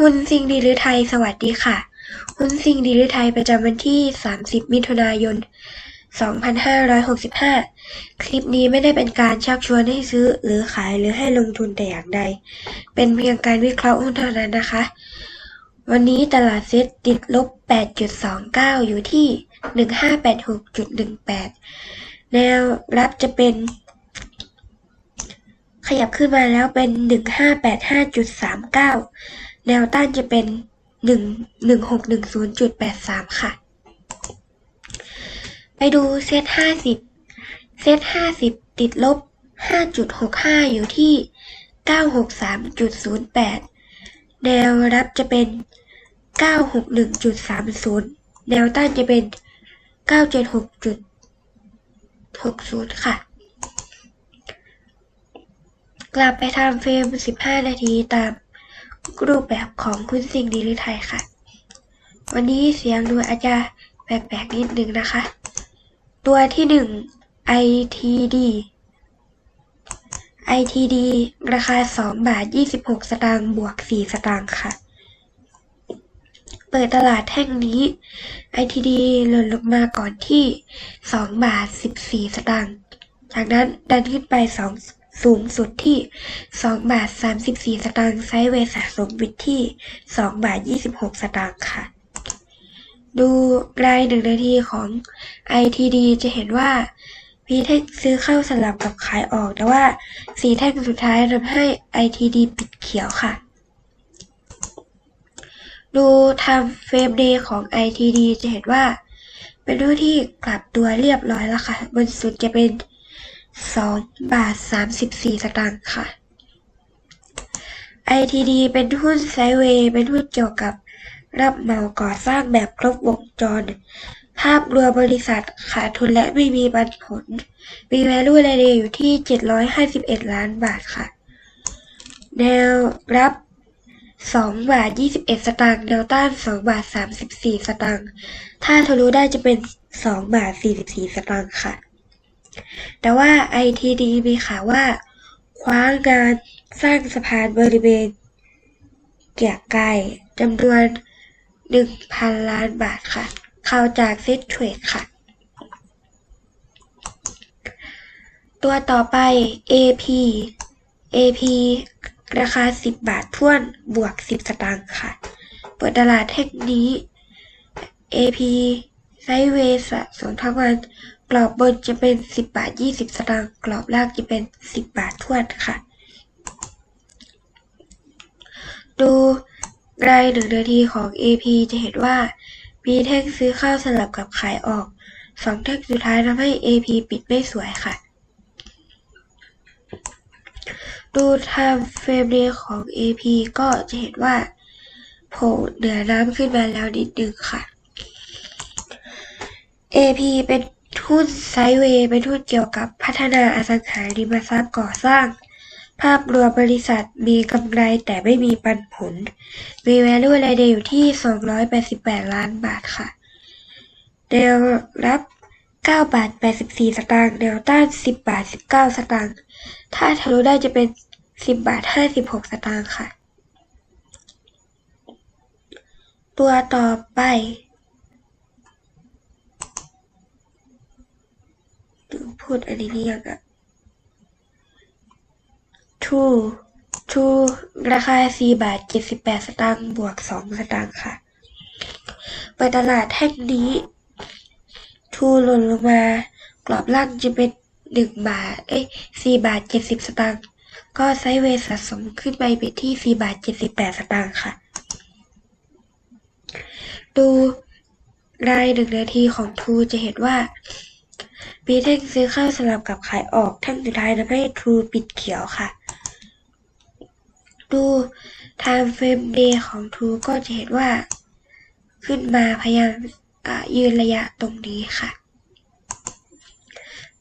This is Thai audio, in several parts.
หุ้นซิงดีหรือไทยสวัสดีค่ะหุ้นซิงดีหรือไทยประจำวันที่ 30 มิถุนายน 2565 คลิปนี้ไม่ได้เป็นการชักชวนให้ซื้อหรือขายหรือให้ลงทุนแต่อย่างใด เป็นเพียงการวิเคราะห์หุ้นเท่านั้นนะคะ วันนี้ตลาดเซ็ตติดลบ 8.29 อยู่ที่ 1586.18 แนวรับจะเป็นขยับขึ้นมาแล้วเป็น 1585.39 แนวต้านจะเป็น 11610.83 ค่ะ ไปดูเซต50 เซต50 ติดลบ 5.65 อยู่ที่ 963.08 แนวรับจะเป็น 961.30 แนวต้านจะเป็น 976.60 ค่ะ กลับไปทำเฟรม 15 นาทีตาม รูปแบบของคุณสิ่งดีหรือไทยค่ะ วันนี้เสียงดูอาจจะแปลกๆนิดนึงนะคะ ตัวที่1 ITD ITD ราคา 2 บาท 26 สตางค์บวก 4 สตางค์ค่ะ เปิดตลาดแท่งนี้ ITD หล่นลงมาก่อนที่ 2 บาท 14 สตางค์ จากนั้นดันขึ้นไป 2 สูงสุดที่2บาท34 สตางค์ไซด์เวย์สะสมวิดที่2บาท26 สตางค์ค่ะ ดูรายหนึ่งนาทีของ ITD จะเห็นว่ามีแท่งซื้อเข้าสลับกับขายออก แต่ว่าสีแท่งสุดท้ายทำให้ ITD ปิดเขียวค่ะ ดูไทม์เฟรมเดย์ของ ITD จะเห็นว่า เป็นรูปที่กลับตัวเรียบร้อยแล้วค่ะ บนสุดจะเป็น 2บาท34สตางค์ค่ะ ITD เป็นหุ้นไซเวย์ เป็นหุ้นเกี่ยวกับรับเหมาก่อสร้างแบบครบวงจร ภาพรวมบริษัทขาดทุนและไม่มีปันผล มี value รายเดอยู่ที่ 751 ล้านบาทค่ะ แนวรับ 2 บาท 21 สตางค์ แนวต้าน 2 บาท 34 สตางค์ ถ้าทะลุได้จะเป็น 2 บาท 44 สตางค์ค่ะ แต่ว่า ITD มีข่าวว่า คว้างานสร้างสะพานบริเวณเกียรไกรจำนวน 1,000 ล้านบาทค่ะ ข่าวจากเซ็ตเทรดค่ะ ตัวต่อไป AP AP ราคา 10 บาทท่วนบวก 10 สตางค์ค่ะ เปิดตลาดแท่งนี้ AP ไซเวสะสมทั้งวัน กรอบบนจะเป็น10บาท20สตางค์กรอบล่างจะเป็น10บาททวนค่ะ ดูรายหนึ่งนาทีของ AP จะเห็นว่า มีแท่งซื้อเข้าสลับกับขายออกสองแท่งสุดท้ายทำให้ AP ปิดไม่สวยค่ะ ดู Time Frame Day ของ AP ก็จะเห็นว่าโผล่เหนือน้ำขึ้นมาแล้วนิดนึงค่ะ AP เป็น หุ้นไซเวย์เป็นหุ้นเกี่ยวกับพัฒนาอสังหาริมทรัพย์ก่อสร้าง ภาพรวมบริษัทมีกำไรแต่ไม่มีปันผล มี value รายเดอยู่ที่ 288 ล้านบาทค่ะ แนวรับ 9 บาท 84 สตางค์ แนวต้าน 10 บาท 19 สตางค์ ถ้าทะลุได้จะเป็น 10 บาท 56 สตางค์ค่ะ ตัวต่อไป พูดอันนี้นี่ยังอะทูทูราคา4บาท78สตางค์บวก2สตางค์ค่ะเปิดตลาดแท่งนี้ ทูหล่นลงมา กรอบล่างจะเป็น1บาท เอ้ย4บาท70สตางค์ก็ไซเวย์สะสมขึ้นไปเป็นที่บาท78สตางค์ค่ะ ดูรายหนึ่งนาทีของทูจะเห็นว่า มีแท่งซื้อข้าวสลับกับขายออก ท่งสุดท้ายทำให้ทูปิดเขียวค่ะ ดู Time Frame Day ของทูก็จะเห็นว่า ขึ้นมาพยายามยืนระยะตรงนี้ค่ะ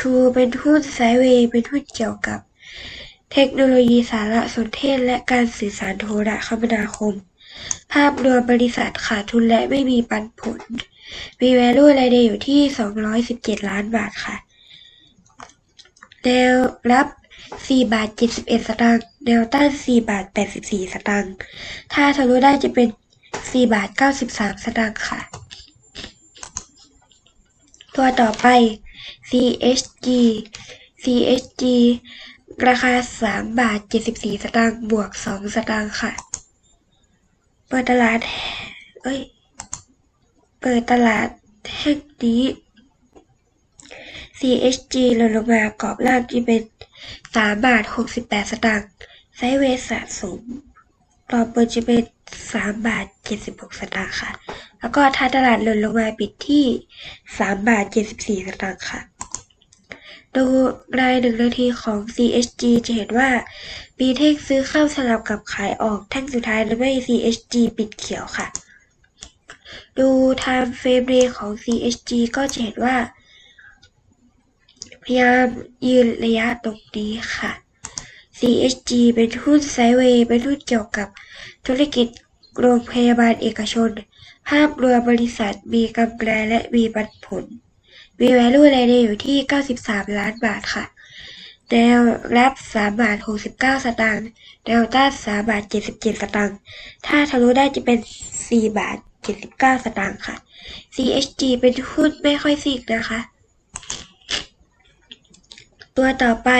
ทูเป็นหุ้นไซเวย์เป็นหุ้นเกี่ยวกับ เทคโนโลยีสารสนเทศและการสื่อสารโทรคมนาคม ภาพรวมบริษัทขาดทุนและไม่มีปันผล มี value รายเดอยู่ที่ 217 ล้านบาทค่ะ แนวรับ 4 บาท 71 สตางค์ แนวต้าน 4 บาท 84 สตางค์ ถ้าทะลุได้จะเป็น 4 บาท 93 สตางค์ค่ะ ตัวต่อไป CHG CHG ราคา 3 บาท 74 สตางค์ บวก 2 สตางค์ค่ะ เปิดตลาด เอ้ย เปิดตลาดแห่งนี้ CHG ลดลงมากรอบล่างที่เป็น3บาท68สตางค์ไซเวสะสมกรอบเปิดจะเป็น3บาท76สตางค์ค่ะ แล้วก็ถ้าตลาดหล่นลงมาปิดที่3บาท74สตางค์ค่ะ ดูรายหนึ่งนาทีของ CHG จะเห็นว่าบีเทคซื้อเข้าสลับกับขายออกแท่งสุดท้ายแล้วไม่ CHG ปิดเขียวค่ะ ดู time frame day ของ CHG ก็จะเห็นว่า พยายามยืนระยะตรงนี้ค่ะ CHG เป็นหุ้นไซเวย์เป็นหุ้นเกี่ยวกับธุรกิจโรงพยาบาลเอกชน ภาพรวมบริษัทมีกำไรและมีปันผล มี value รายได้อยู่ที่ 93 ล้านบาทค่ะ แนวรับ3บาท69 สตางค์ แนวต้าน3บาท77 สตางค์ ถ้าทะลุได้จะเป็น 4 บาท 79 สตางค์ค่ะ CHG เป็นหุ้นไม่ค่อยซิกนะคะ ตัวต่อไป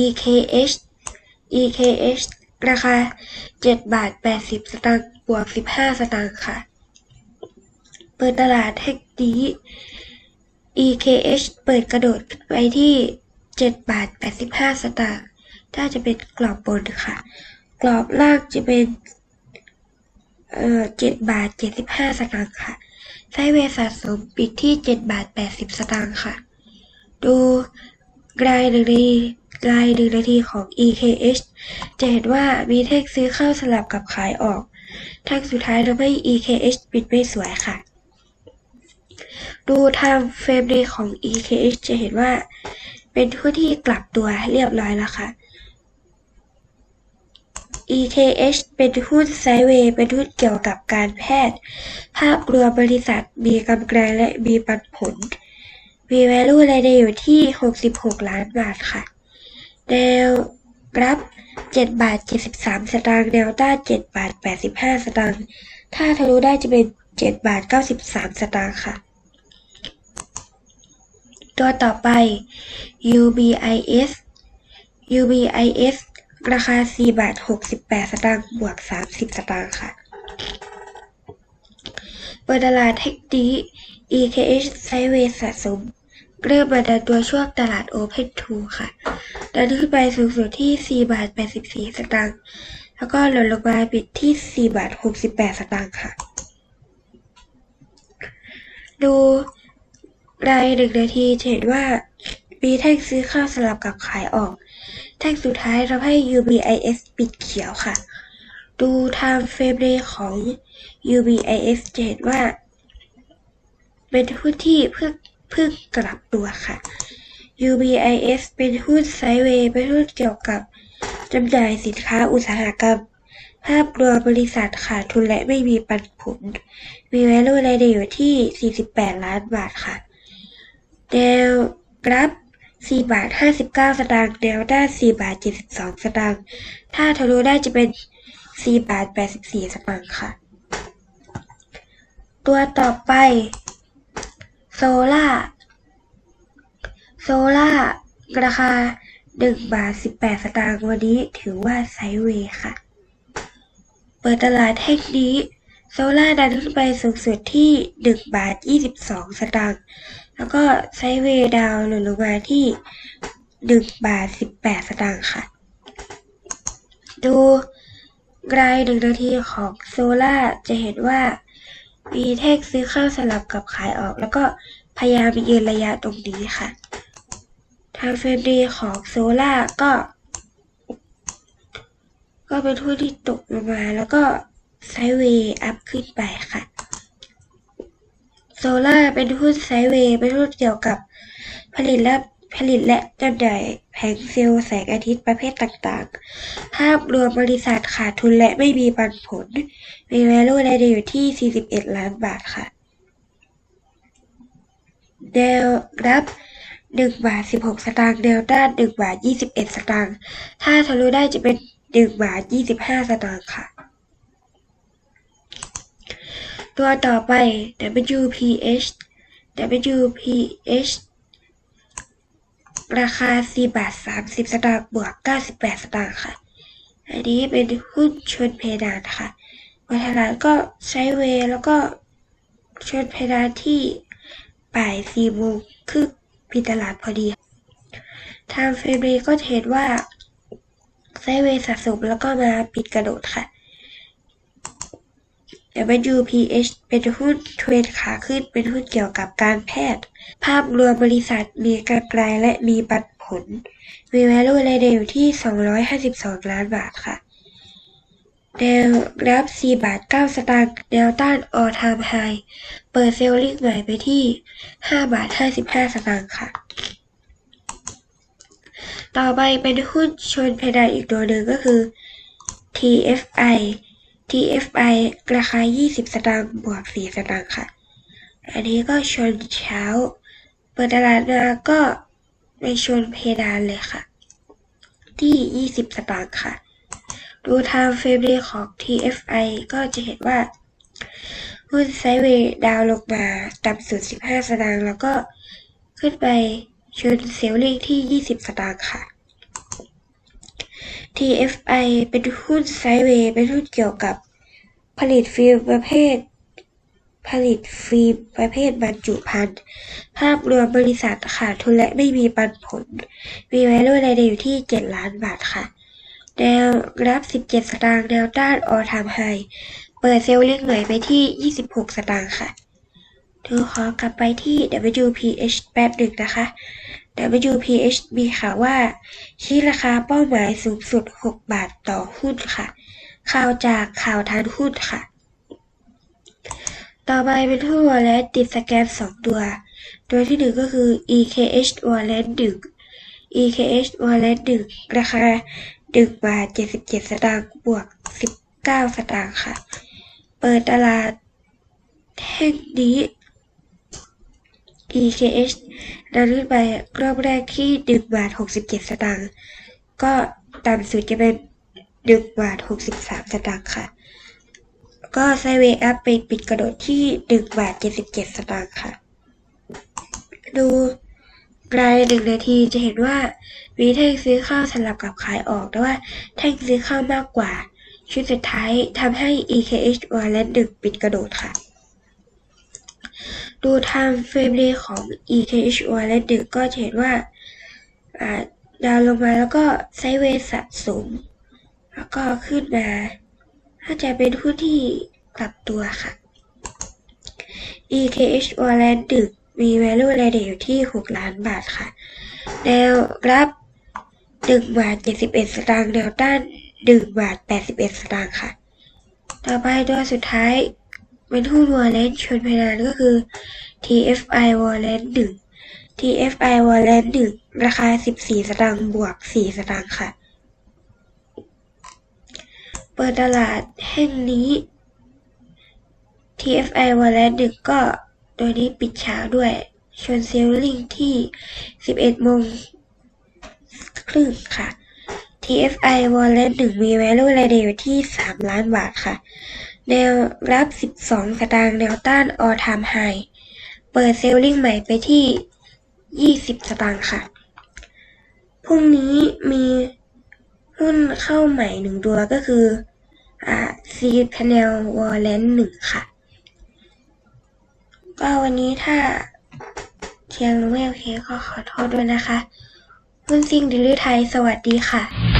EKH EKH ราคา 7 บาท 80 สตางค์บวก 15 สตางค์ค่ะ เปิดตลาดแห่งนี้ EKH เปิดกระโดดไปที่ 7 บาท 85 สตางค์ถ้าจะเป็นกรอบบนค่ะ กรอบล่างจะเป็น เอ่อ7บาท75สตางค์ค่ะ ไซด์เวย์สะสมปิดที่7บาท80สตางค์ค่ะ ดูรายหนึ่งนาทีรายหนึ่งนาทีของ EKH จะเห็นว่ามีเทคซื้อเข้าสลับกับขายออกทางสุดท้ายทำให้ EKH ปิดไม่สวยค่ะ ดูทางเฟรมเดย์ของ EKH จะเห็นว่า เป็นผู้ที่กลับตัวเรียบร้อยแล้วค่ะ EKH เป็นหุ้นไซด์เวย์ เป็นหุ้นเกี่ยวกับการแพทย์ ภาพรวมบริษัทมีกำไรและมีปันผล มี value รายได้อยู่ที่ 66 ล้านบาทค่ะ แนวรับ 7 บาท 73 สตางค์ แนวต้าน7บาท 85 สตางค์ ถ้าทะลุได้จะเป็น 7 บาท 93 สตางค์ค่ะ ตัวต่อไป UBIS UBIS ราคา4บาท68สตางค์บวก30สตางค์ค่ะ เปิดตลาดเทคนิค EKH ไซเวสะสม เริ่มมาดันตัวช่วงตลาด Open 2 ค่ะ ดันขึ้นไปสูงสุดที่4บาท84 สตางค์ แล้วก็หล่นลงมาปิดที่4บาท68 สตางค์ค่ะ ดูรายหนึ่งนาทีจะเห็นว่า มีแท่งซื้อเข้าสลับกับขายออก แท่งสุดท้ายทำให้ UBIS ปิดเขียวค่ะ ดู time frame day ของ UBIS จะเห็นว่า เป็นหุ้นที่เพิ่งเพิ่งกลับตัวค่ะ UBIS เป็นหุ้นไซเวย์เป็นหุ้นเกี่ยวกับจำหน่ายสินค้าอุตสาหกรรม ภาพรวมบริษัทขาดทุนและไม่มีปันผล มี value รายได้อยู่ที่ 48 ล้านบาทค่ะแนวรับ 4บาท59สตางค์แนวด้าน4บาท72สตางค์ถ้าทะลุได้จะเป็น4บาท84สตางค์ค่ะ ตัวต่อไปโซล่าโซล่าราคา1บาท18สตางค์วันนี้ถือว่าไซเวย์ค่ะ เปิดตลาดแท่งนี้โซล่าดันขึ้นไปสูงสุดที่1บาท22สตางค์ แล้วก็ไซด์เวย์ดาวหล่นลงมาที่1บาท18สตางค์ค่ะ ดูรายหนึ่งนาทีของโซล่าจะเห็นว่า มีแท่งซื้อเข้าสลับกับขายออก แล้วก็พยายามยืนระยะตรงนี้ค่ะ ทางเฟรมดีของโซล่าก็ ก็เป็นหุ้นที่ตกลงมา แล้วก็ไซด์เวย์อัพขึ้นไปค่ะ โซล่าเป็นหุ้นไซด์เวย์เป็นหุ้นเกี่ยวกับ ผลิตและผลิตและจำหน่ายแผงเซลล์แสงอาทิตย์ประเภทต่างๆ ภาพรวมบริษัทขาดทุนและไม่มีปันผล มี value รายได้อยู่ที่ 41 ล้านบาทค่ะแนวรับ1บาท16 สตางค์แนวต้าน1บาท21 สตางค์ ถ้าทะลุได้จะเป็น1บาท25 สตางค์ค่ะ ตัวต่อไป WPH WPH ราคา 4 บาท 30 สตางค์บวก 98 สตางค์ค่ะ อันนี้เป็นหุ้นชนเพดานค่ะวัฒนาก็ใช้เวแล้วก็ชนเพดานที่บ่ายสี่โมงครึ่งปิดตลาดพอดี ทางเฟรมก็เห็นว่าไซเวย์สะสมแล้วก็มาปิดกระโดดค่ะ WPH เป็นหุ้นเทรนขาขึ้น เป็นหุ้นเกี่ยวกับการแพทย์ ภาพรวมบริษัทมีกำไรและมีปันผล มี value รายเดอยู่ที่ 252 ล้านบาทค่ะ แนวรับ4บาท9สตางค์แนวต้าน all time high เปิดเซลลิ่งใหม่ไปที่5บาท55 สตางค์ค่ะ ต่อไปเป็นหุ้นชนเพดานอีกตัวหนึ่งก็คือ TFI TFI ราคา 20 สตางค์บวก 4 สตางค์ค่ะ อันนี้ก็ชนเช้า เปิดตลาดมาก็ไปชนเพดานเลยค่ะ ที่ 20 สตางค์ค่ะ ดูทางเฟรมเรของ TFI ก็จะเห็นว่าหุ้นไซด์เวย์ดาวลงมาต่ำสุด 15 สตางค์แล้วก็ขึ้นไปชนเซลลิ่งที่ 20 สตางค์ค่ะ TFI เป็นหุ้นไซด์เวย์ เป็นหุ้นเกี่ยวกับ ผลิตฟิล์มประเภท ผลิตฟิล์มประเภทบรรจุภัณฑ์ ภาพรวมบริษัทขาดทุนและไม่มีปันผล มี value รายได้อยู่ที่ 7 ล้านบาทค่ะ แนวรับ 17 สตางค์ แนวต้าน all time high เปิดเซลล์เล็กหน่อยไปที่ 26 สตางค์ค่ะเธอขอกลับไปที่ WPH แป๊บหนึ่งนะคะ WPH มีข่าวว่า ชี้ราคาเป้าหมายสูงสุด 6 บาทต่อหุ้นค่ะ ข่าวจากข่าวทานหุ้นค่ะ ต่อไปเป็นหุ้นวอลเล็ตติดสแกน 2 ตัว ตัวที่หนึ่งก็คือ EKH Wallet 1 EKH Wallet 1 ราคา1บาท77 สตางค์บวก 19 สตางค์ค่ะ เปิดตลาดแท่งนี้ EKH ดำเนินไปรอบแรกที่ 1 บาท 67 สตางค์ ก็ต่ำสุดจะเป็น 1 บาท 63 สตางค์ค่ะ ก็ไซเวย์อัพไปปิดกระโดดที่ 1 บาท 77 สตางค์ค่ะ ดูรายหนึ่งนาทีจะเห็นว่ามีแท่งซื้อเข้าสลับกับขายออก แต่ว่าแท่งซื้อเข้ามากกว่า ชุดสุดท้ายทำให้ EKH Wallet 1ปิดกระโดดค่ะ ดูทางเฟรมเรทของ EKH Wallet 1ก็จะเห็นว่าดาวลงมาแล้วก็ไซเวสะสม แล้วก็ขึ้นมาถ้าจะเป็นหุ้นที่กลับตัวค่ะ EKH Wallet 1มี value รายเดอยู่ที่ 6 ล้านบาทค่ะ แนวรับ 1 บาท 71 สตางค์แนวต้าน 1 บาท 81 สตางค์ค่ะ ต่อไปตัวสุดท้าย เป็นหุ้น Wallet ชนเพดานก็คือ TFI Wallet 1 TFI Wallet 1 ราคา 14 สตางค์บวก 4 สตางค์ค่ะ เปิดตลาดแห่งนี้ TFI Wallet 1 ก็โดยนี้ปิดเช้าด้วย ชนเซลลิงที่ 11โมงครึ่งค่ะ TFI Wallet 1 มี value รายเดอยู่ที่ 3 ล้านบาทค่ะ แนวรับ 12 สตางค์ แนวต้าน all time high เปิดเซลลิงใหม่ไปที่ 20 สตางค์ค่ะ พรุ่งนี้มีหุ้นเข้าใหม่หนึ่งตัวก็คืออ่า C Panel Wallet 1 ค่ะ ก็วันนี้ถ้าเชียงไม่โอเคก็ขอโทษด้วยนะคะหุ้นซิงดิลิไทย สวัสดีค่ะ